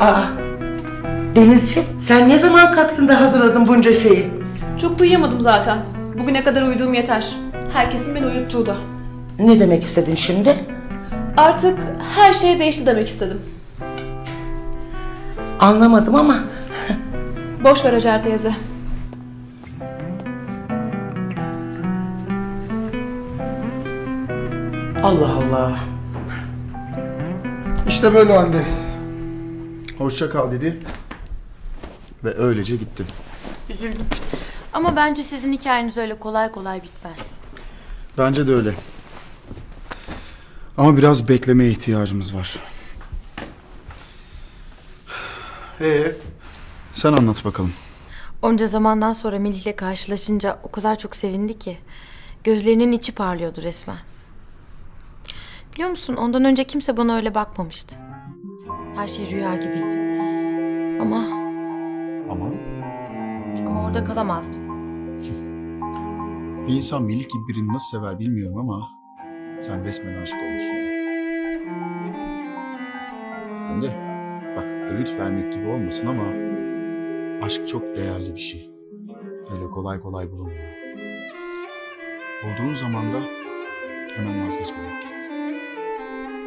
Aa, Denizciğim sen ne zaman kalktın da hazırladın bunca şeyi? Çok uyuyamadım zaten. Bugüne kadar uyuduğum yeter. Herkesin beni uyuttuğu da. Ne demek istedin şimdi? Artık her şey değişti demek istedim. Anlamadım ama Boş ver Hacer teyze. Allah Allah. İşte böyle anne. Hoşça kal dedi. Ve öylece gittim. Üzüldüm. Ama bence sizin hikayeniz öyle kolay kolay bitmez. Bence de öyle. Ama biraz beklemeye ihtiyacımız var. Ee, sen anlat bakalım. Onca zamandan sonra Melih'le karşılaşınca o kadar çok sevindi ki. Gözlerinin içi parlıyordu resmen. Biliyor musun ondan önce kimse bana öyle bakmamıştı. Her şey rüya gibiydi. Ama Ama? ama orada kalamazdım. Bir insan Melih gibi birini nasıl sever bilmiyorum ama sen resmen aşık olmuşsun. ona. Ben de bak öğüt vermek gibi olmasın ama aşk çok değerli bir şey. Öyle kolay kolay bulunmuyor. Bulduğun zaman da hemen vazgeçmemek gerek.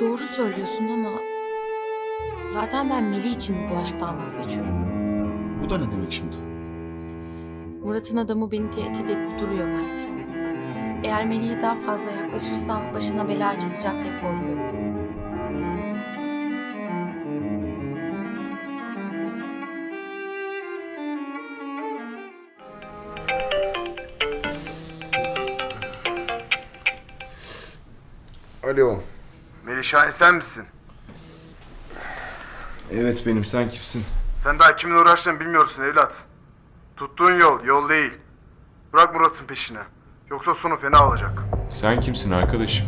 Doğru söylüyorsun ama zaten ben Melih için bu aşktan vazgeçiyorum. Bu da ne demek şimdi? Murat'ın adamı beni tehdit edip duruyor Mert. Eğer Melih'e daha fazla yaklaşırsam başına bela açılacak diye korkuyorum. Alo. Melih Şahin sen misin? Evet benim sen kimsin? Sen daha kiminle uğraştığını bilmiyorsun evlat. Tuttuğun yol, yol değil. Bırak Murat'ın peşine. Yoksa sonu fena olacak. Sen kimsin arkadaşım?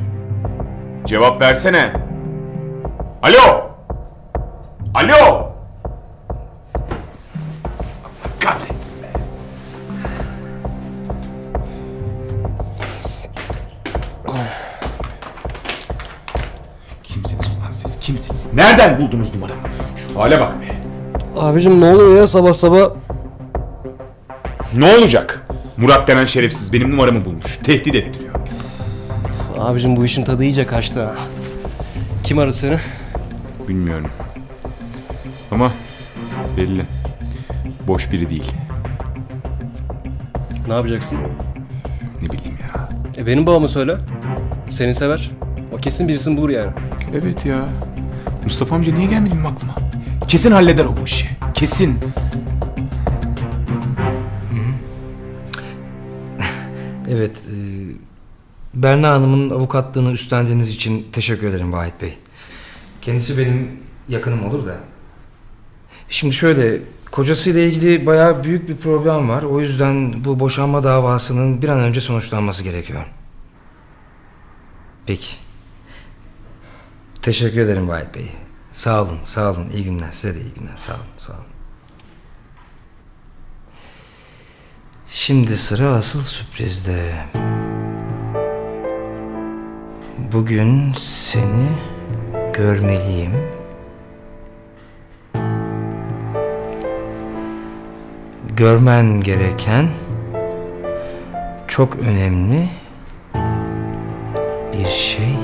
Cevap versene. Alo! Alo! Allah Kahretsin be. Kimsiniz ulan siz kimsiniz? Nereden buldunuz numaramı? Hale bak be. Abicim ne oluyor ya sabah sabah? Ne olacak? Murat denen şerefsiz benim numaramı bulmuş. Tehdit ettiriyor. Abicim bu işin tadı iyice kaçtı ha. Kim aradı seni? Bilmiyorum. Ama belli. Boş biri değil. Ne yapacaksın? Ne bileyim ya. E benim babama söyle. Seni sever. O kesin birisini bulur yani. Evet ya. Mustafa amca niye gelmedi benim aklıma? Kesin halleder o bu işi. Kesin. Evet, e, Berna Hanım'ın avukatlığını üstlendiğiniz için teşekkür ederim Vahit Bey. Kendisi benim yakınım olur da. Şimdi şöyle, kocasıyla ilgili bayağı büyük bir problem var. O yüzden bu boşanma davasının bir an önce sonuçlanması gerekiyor. Peki. Teşekkür ederim Vahit Bey. Sağ olun, sağ olun. İyi günler. Size de iyi günler. Sağ olun, sağ olun. Şimdi sıra asıl sürprizde. Bugün seni görmeliyim. Görmen gereken çok önemli bir şey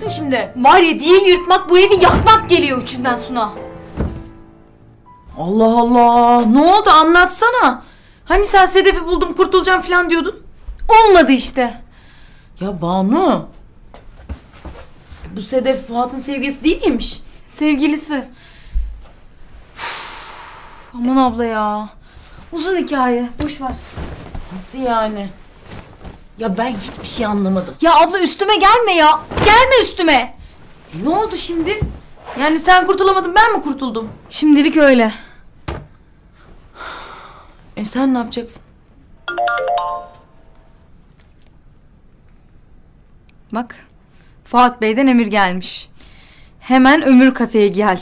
Yırtacaksın şimdi. Var ya değil yırtmak bu evi yakmak geliyor içimden Suna. Allah Allah. Ne oldu anlatsana. Hani sen Sedef'i buldum kurtulacağım falan diyordun. Olmadı işte. Ya Banu. Bu Sedef Fuat'ın sevgilisi değil miymiş? Sevgilisi. Üf, aman abla ya. Uzun hikaye. Boş ver. Nasıl yani? Ya ben hiçbir şey anlamadım. Ya abla üstüme gelme ya. Gelme üstüme. Ne oldu şimdi? Yani sen kurtulamadın ben mi kurtuldum? Şimdilik öyle. E sen ne yapacaksın? Bak. Fuat Bey'den emir gelmiş. Hemen Ömür Kafe'ye gel.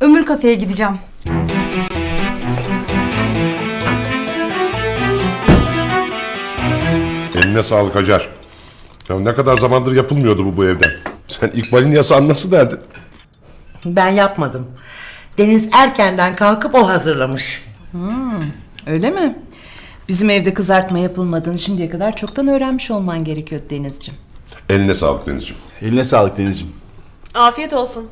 Ömür Kafe'ye gideceğim. Eline sağlık Hacer. Ya ne kadar zamandır yapılmıyordu bu bu evden. Sen İkbal'in yasağını nasıl derdin? Ben yapmadım. Deniz erkenden kalkıp o hazırlamış. Öyle mi? Bizim evde kızartma yapılmadığını şimdiye kadar çoktan öğrenmiş olman gerekiyor Denizciğim. Eline sağlık Denizciğim. Eline sağlık Denizciğim. Afiyet olsun.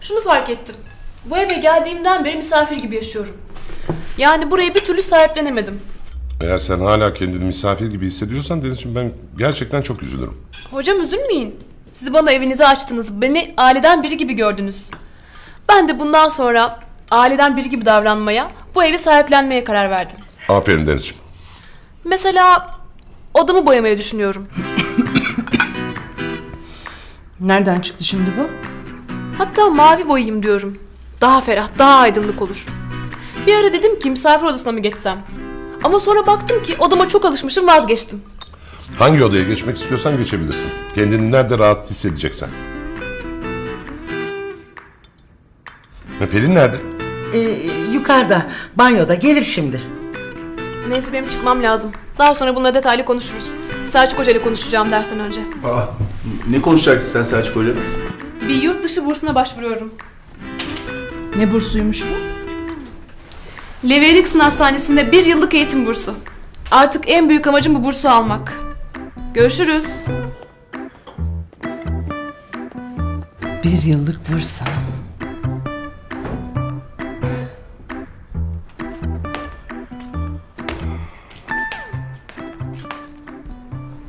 Şunu fark ettim. Bu eve geldiğimden beri misafir gibi yaşıyorum. Yani burayı bir türlü sahiplenemedim. Eğer sen hala kendini misafir gibi hissediyorsan Denizciğim ben gerçekten çok üzülürüm. Hocam üzülmeyin. Siz bana evinizi açtınız. Beni aileden biri gibi gördünüz. Ben de bundan sonra aileden biri gibi davranmaya, bu evi sahiplenmeye karar verdim. Aferin Denizciğim. Mesela odamı boyamayı düşünüyorum. Nereden çıktı şimdi bu? Hatta mavi boyayayım diyorum. Daha ferah, daha aydınlık olur. Bir ara dedim ki misafir odasına mı geçsem? Ama sonra baktım ki odama çok alışmışım vazgeçtim. Hangi odaya geçmek istiyorsan geçebilirsin. Kendini nerede rahat hissedeceksen. E, Pelin nerede? Ee, yukarıda, banyoda gelir şimdi. Neyse benim çıkmam lazım. Daha sonra bununla detaylı konuşuruz. Selçuk Hoca ile konuşacağım dersten önce. Aa, ne konuşacaksın sen Selçuk Hoca? Bir yurt dışı bursuna başvuruyorum. Ne bursuymuş bu? Levi Erikson Hastanesi'nde bir yıllık eğitim bursu. Artık en büyük amacım bu bursu almak. Görüşürüz. Bir yıllık bursa.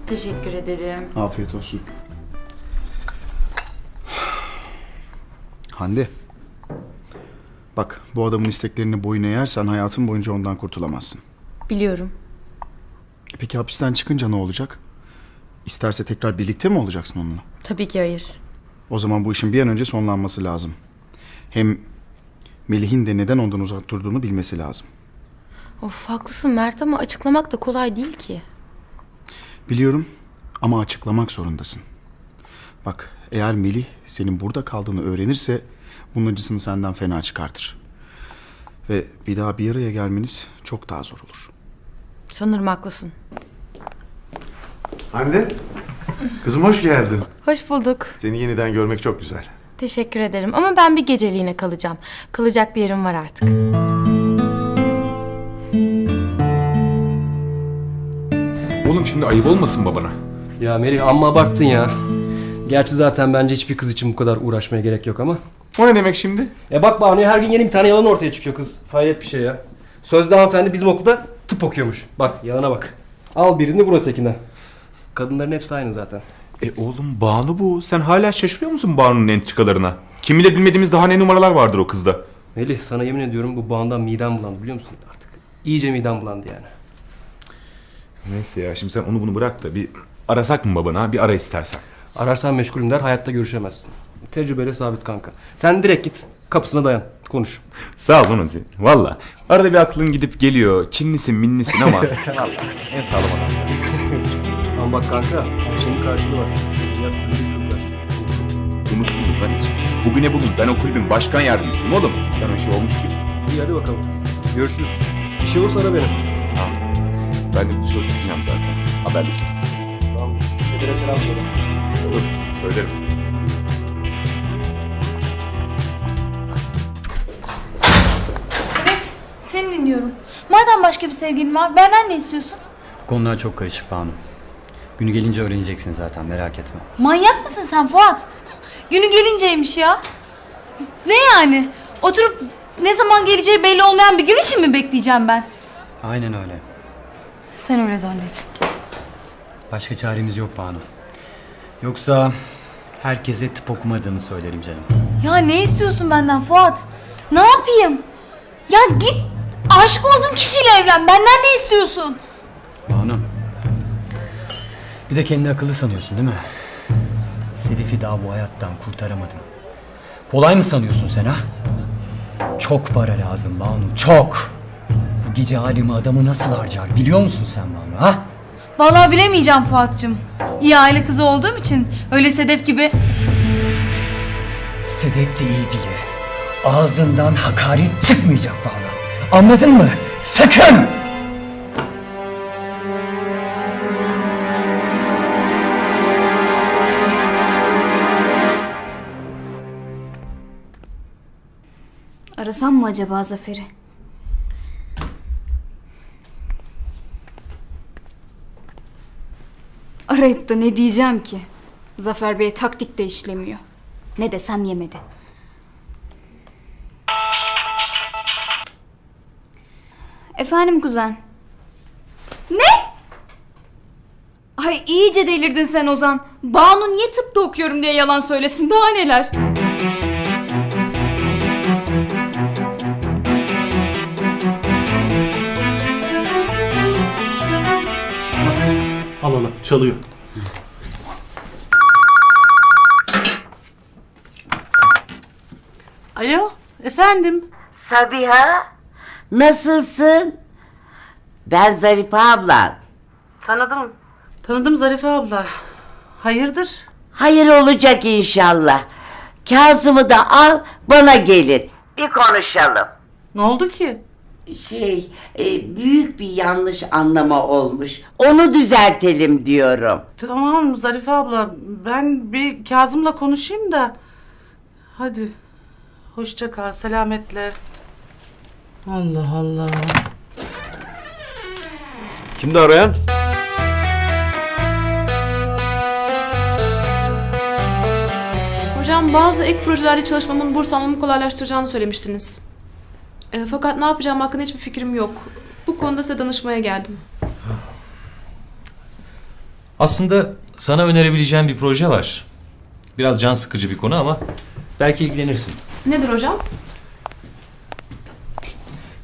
Teşekkür ederim. Afiyet olsun. Hande. Bak bu adamın isteklerini boyun eğersen hayatın boyunca ondan kurtulamazsın. Biliyorum. Peki hapisten çıkınca ne olacak? İsterse tekrar birlikte mi olacaksın onunla? Tabii ki hayır. O zaman bu işin bir an önce sonlanması lazım. Hem Melih'in de neden ondan uzak durduğunu bilmesi lazım. Of haklısın Mert ama açıklamak da kolay değil ki. Biliyorum ama açıklamak zorundasın. Bak eğer Melih senin burada kaldığını öğrenirse bunun acısını senden fena çıkartır. Ve bir daha bir araya gelmeniz çok daha zor olur. Sanırım haklısın. Hande. Kızım hoş geldin. Hoş bulduk. Seni yeniden görmek çok güzel. Teşekkür ederim ama ben bir geceliğine kalacağım. Kalacak bir yerim var artık. Oğlum şimdi ayıp olmasın babana. Ya Melih amma abarttın ya. Gerçi zaten bence hiçbir kız için bu kadar uğraşmaya gerek yok ama. O ne demek şimdi? E bak Banu'ya her gün yeni bir tane yalan ortaya çıkıyor kız. Hayret bir şey ya. Sözde hanımefendi bizim okulda tıp okuyormuş. Bak yalana bak. Al birini vur ötekine. Kadınların hepsi aynı zaten. E oğlum Banu bu. Sen hala şaşırıyor musun Banu'nun entrikalarına? Kim bilir bilmediğimiz daha ne numaralar vardır o kızda. Melih sana yemin ediyorum bu bağından midem bulandı biliyor musun artık? İyice midem bulandı yani. Neyse ya şimdi sen onu bunu bırak da bir arasak mı babana? Bir ara istersen. Ararsan meşgulüm der hayatta görüşemezsin. Tecrübeyle sabit kanka. Sen direkt git kapısına dayan konuş. Sağ ol lan Ozi. Valla. Arada bir aklın gidip geliyor. Çinlisin minlisin ama. en sağlam adam sensin. Ama bak kanka şeyin karşılığı var. Yat kızlar. Unuttum ben hiç. Bugüne bugün ben o kulübün başkan yardımcısıyım oğlum. Sana bir şey olmuş gibi. İyi hadi bakalım. Görüşürüz. Bir şey olursa ara beni. Ben de dışarı çıkacağım zaten. Haberleşiriz. Tamam. Dedene selam söyle. Olur. Söylerim. Dinliyorum. Madem başka bir sevgilin var, benden ne istiyorsun? Bu konular çok karışık Banu. Günü gelince öğreneceksin zaten merak etme. Manyak mısın sen Fuat? Günü gelinceymiş ya. Ne yani? Oturup ne zaman geleceği belli olmayan bir gün için mi bekleyeceğim ben? Aynen öyle. Sen öyle zannet. Başka çaremiz yok Banu. Yoksa herkese tıp okumadığını söylerim canım. Ya ne istiyorsun benden Fuat? Ne yapayım? Ya git aşık olduğun kişiyle evlen. Benden ne istiyorsun? Banu. Bir de kendi akıllı sanıyorsun değil mi? Sedef'i daha bu hayattan kurtaramadım. Kolay mı sanıyorsun sen ha? Çok para lazım Banu, çok. Bu gece halimi adamı nasıl harcar biliyor musun sen Banu ha? Vallahi bilemeyeceğim Fuat'cığım. İyi aile kızı olduğum için öyle Sedef gibi Sedef'le ilgili ağzından hakaret çıkmayacak Banu. Anladın mı? Sakın! Arasam mı acaba Zafer'i? Arayıp da ne diyeceğim ki? Zafer Bey taktik de işlemiyor. Ne desem yemedi. Efendim kuzen. Ne? Ay iyice delirdin sen Ozan. Banu niye tıpta okuyorum diye yalan söylesin daha neler? Al onu çalıyor. Alo efendim. Sabiha, nasılsın? Ben Zarife ablan. Tanıdım. Tanıdım Zarife abla. Hayırdır? Hayır olacak inşallah. Kazım'ı da al, bana gelin. Bir konuşalım. Ne oldu ki? Şey, e, büyük bir yanlış anlama olmuş. Onu düzeltelim diyorum. Tamam Zarife abla. Ben bir Kazım'la konuşayım da. Hadi. Hoşça kal. Selametle. Allah Allah. Kimdi arayan? Hocam bazı ek projelerde çalışmamın burs almamı kolaylaştıracağını söylemiştiniz. E, fakat ne yapacağım hakkında hiçbir fikrim yok. Bu konuda size danışmaya geldim. Aslında sana önerebileceğim bir proje var. Biraz can sıkıcı bir konu ama belki ilgilenirsin. Nedir hocam?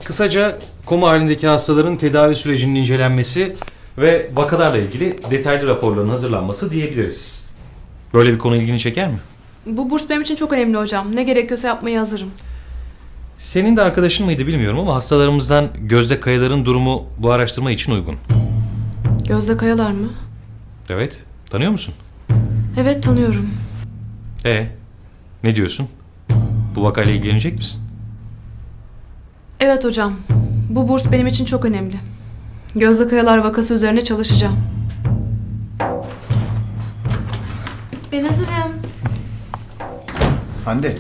Kısaca koma halindeki hastaların tedavi sürecinin incelenmesi ve vakalarla ilgili detaylı raporların hazırlanması diyebiliriz. Böyle bir konu ilgini çeker mi? Bu burs benim için çok önemli hocam. Ne gerekiyorsa yapmaya hazırım. Senin de arkadaşın mıydı bilmiyorum ama hastalarımızdan Gözde Kayalar'ın durumu bu araştırma için uygun. Gözde Kayalar mı? Evet, tanıyor musun? Evet tanıyorum. E, ne diyorsun? Bu vakayla ilgilenecek misin? Evet hocam. Bu burs benim için çok önemli. Gözde Kayalar vakası üzerine çalışacağım. Ben hazırım. Hande,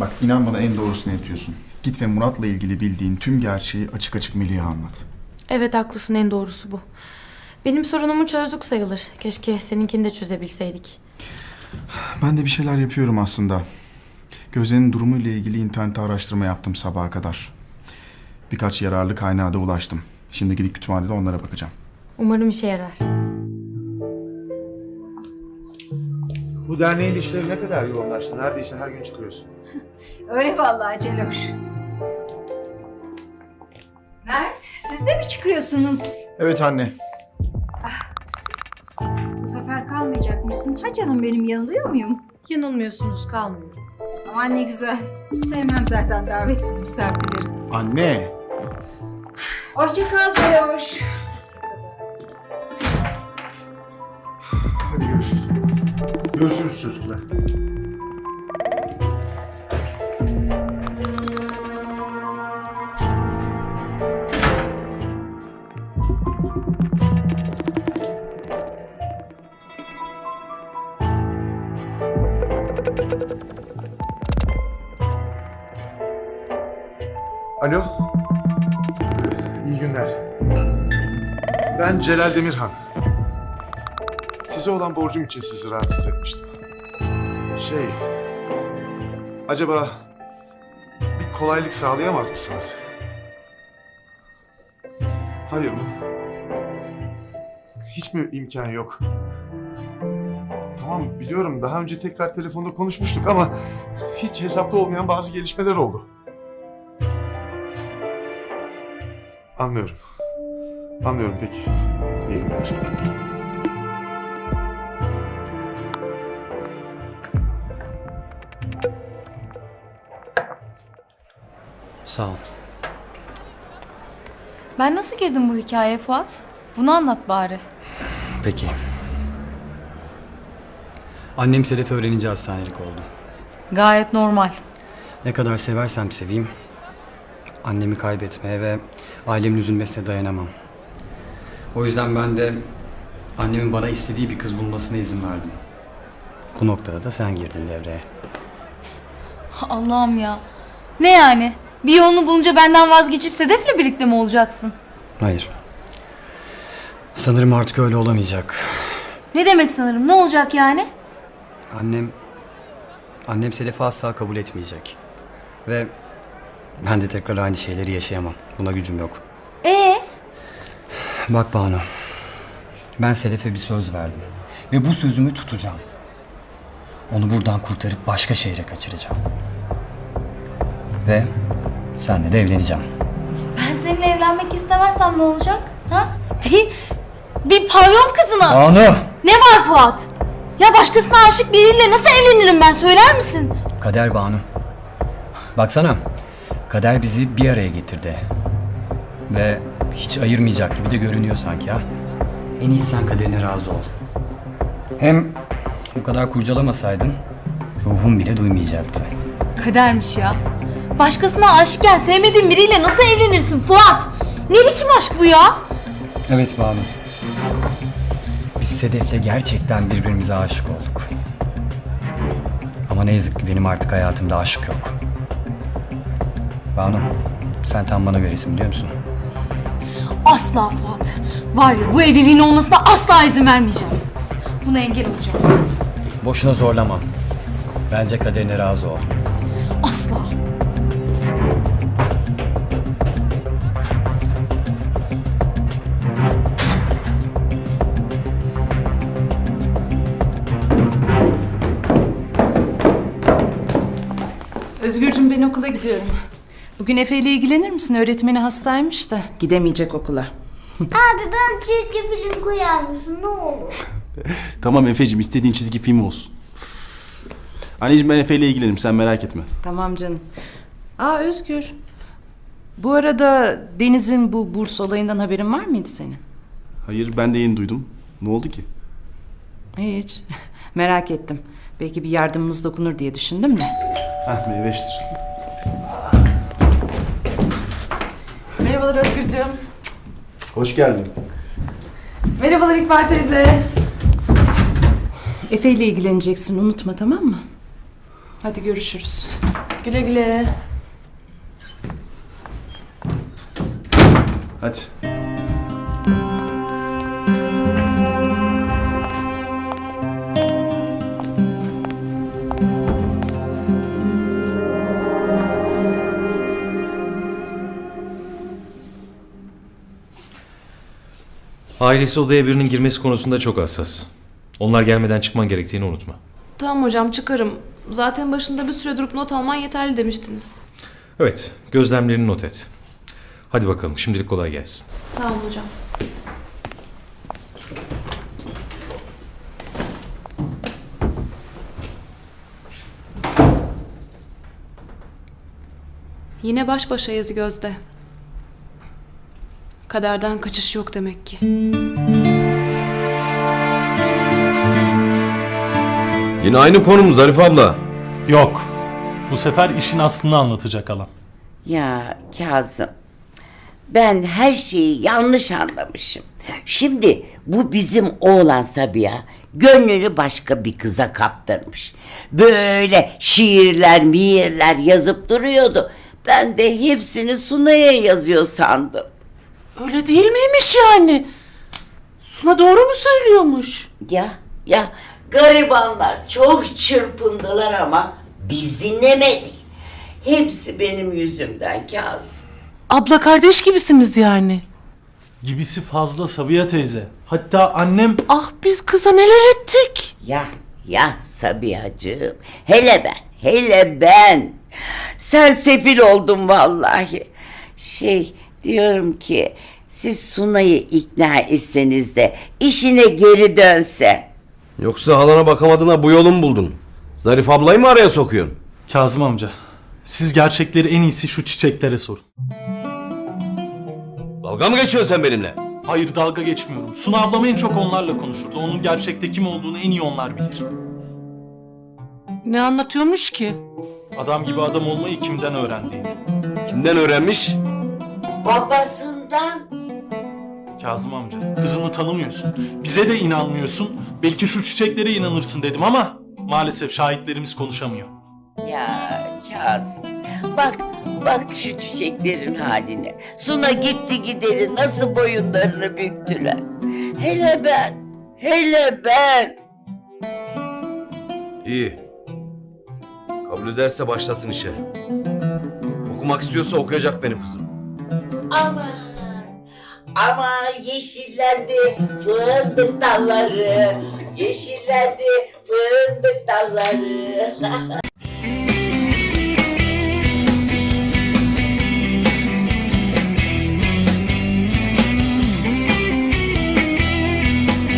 bak inan bana en doğrusunu yapıyorsun. Git ve Murat'la ilgili bildiğin tüm gerçeği açık açık Melih'e anlat. Evet haklısın en doğrusu bu. Benim sorunumu çözdük sayılır. Keşke seninkini de çözebilseydik. Ben de bir şeyler yapıyorum aslında. Gözde'nin durumuyla ilgili internette araştırma yaptım sabaha kadar. Birkaç yararlı kaynağa da ulaştım. Şimdi gidip kütüphanede onlara bakacağım. Umarım işe yarar. Bu derneğin işleri ne kadar yoğunlaştı. Neredeyse her gün çıkıyorsun. Öyle vallahi Celoş. Mert, siz de mi çıkıyorsunuz? Evet anne. Bu sefer kalmayacakmışsın. Ha canım benim yanılıyor muyum? Yanılmıyorsunuz kalmıyorum. Aman ne güzel. Hiç sevmem zaten davetsiz misafirleri. Anne! Hoşça kal Celoş. Hadi görüşürüz. Görüşürüz çocuklar. Celal Demirhan. Size olan borcum için sizi rahatsız etmiştim. Şey... Acaba bir kolaylık sağlayamaz mısınız? Hayır mı? Hiç mi imkan yok? Tamam biliyorum daha önce tekrar telefonda konuşmuştuk ama hiç hesapta olmayan bazı gelişmeler oldu. Anlıyorum. Anlıyorum peki. İyi günler. Sağ ol. Ben nasıl girdim bu hikayeye Fuat? Bunu anlat bari. Peki. Annem Sedef'i öğrenince hastanelik oldu. Gayet normal. Ne kadar seversem seveyim, annemi kaybetmeye ve ailemin üzülmesine dayanamam. O yüzden ben de annemin bana istediği bir kız bulmasına izin verdim. Bu noktada da sen girdin devreye. Allah'ım ya. Ne yani? Bir yolunu bulunca benden vazgeçip Sedef'le birlikte mi olacaksın? Hayır. Sanırım artık öyle olamayacak. Ne demek sanırım? Ne olacak yani? Annem... Annem Sedef'i asla kabul etmeyecek. Ve ben de tekrar aynı şeyleri yaşayamam. Buna gücüm yok. Ee? Bak Banu. Ben Sedef'e bir söz verdim. Ve bu sözümü tutacağım. Onu buradan kurtarıp başka şehre kaçıracağım. Ve senle de evleneceğim. Ben seninle evlenmek istemezsem ne olacak? Ha? Bir, bir pavyon kızına. Banu! Ne var Fuat? Ya başkasına aşık biriyle nasıl evlenirim ben söyler misin? Kader Banu. Baksana. Kader bizi bir araya getirdi. Ve hiç ayırmayacak gibi de görünüyor sanki ha. En iyisi sen kaderine razı ol. Hem bu kadar kurcalamasaydın ruhum bile duymayacaktı. Kadermiş ya. Başkasına aşıkken sevmediğin biriyle nasıl evlenirsin Fuat? Ne biçim aşk bu ya? Evet Banu. Biz Sedef'le gerçekten birbirimize aşık olduk. Ama ne yazık ki benim artık hayatımda aşk yok. Banu, sen tam bana göresin biliyor musun? Asla Fuat. Var ya bu evliliğin olmasına asla izin vermeyeceğim. Buna engel olacağım. Boşuna zorlama. Bence kaderine razı ol. Asla. Özgürcüm ben okula gidiyorum. Bugün Efe ile ilgilenir misin? Öğretmeni hastaymış da gidemeyecek okula. Abi ben çizgi film koyar mısın ne olur? Tamam Efe'cim istediğin çizgi film olsun. Anneciğim ben Efe ile ilgilenirim sen merak etme. Tamam canım. Aa Özgür. Bu arada Deniz'in bu burs olayından haberin var mıydı senin? Hayır ben de yeni duydum. Ne oldu ki? Hiç. Merak ettim. Belki bir yardımımız dokunur diye düşündüm de. Heh meyveştir. Merhabalar Özgürcüğüm. Hoş geldin. Merhabalar İkbal teyze. Efe ile ilgileneceksin unutma tamam mı? Hadi görüşürüz. Güle güle. Hadi. Ailesi odaya birinin girmesi konusunda çok hassas. Onlar gelmeden çıkman gerektiğini unutma. Tamam hocam çıkarım. Zaten başında bir süre durup not alman yeterli demiştiniz. Evet, gözlemlerini not et. Hadi bakalım, şimdilik kolay gelsin. Sağ olun hocam. Yine baş başayız Gözde. Kaderden kaçış yok demek ki. Yine aynı konu mu Zarif abla? Yok. Bu sefer işin aslını anlatacak alan. Ya Kazım, ben her şeyi yanlış anlamışım. Şimdi bu bizim oğlan Sabiha gönlünü başka bir kıza kaptırmış. Böyle şiirler, miirler yazıp duruyordu. Ben de hepsini Sunay'a yazıyor sandım. Öyle değil miymiş yani? Suna doğru mu söylüyormuş? Ya ya garibanlar çok çırpındılar ama biz dinlemedik. Hepsi benim yüzümden Kazım. Abla kardeş gibisiniz yani. Gibisi fazla Sabiha teyze. Hatta annem... Ah biz kıza neler ettik. Ya ya Sabihacığım hele ben hele ben sersefil oldum vallahi. Şey diyorum ki siz Sunay'ı ikna etseniz de işine geri dönse. Yoksa halana bakamadığına bu yolu mu buldun? Zarif ablayı mı araya sokuyorsun? Kazım amca. Siz gerçekleri en iyisi şu çiçeklere sorun. Dalga mı geçiyorsun sen benimle? Hayır dalga geçmiyorum. Suna ablam en çok onlarla konuşurdu. Onun gerçekte kim olduğunu en iyi onlar bilir. Ne anlatıyormuş ki? Adam gibi adam olmayı kimden öğrendiğini. Kimden öğrenmiş? Babasından. Kazım amca kızını tanımıyorsun. Bize de inanmıyorsun. Belki şu çiçeklere inanırsın dedim ama maalesef şahitlerimiz konuşamıyor. Ya Kazım bak Bak şu çiçeklerin haline. Suna gitti gideri nasıl boyunlarını büktüler. Hele ben, hele ben. İyi. Kabul ederse başlasın işe. Okumak istiyorsa okuyacak benim kızım. Aman, aman yeşillendi fındık dalları. Yeşillendi fındık dalları.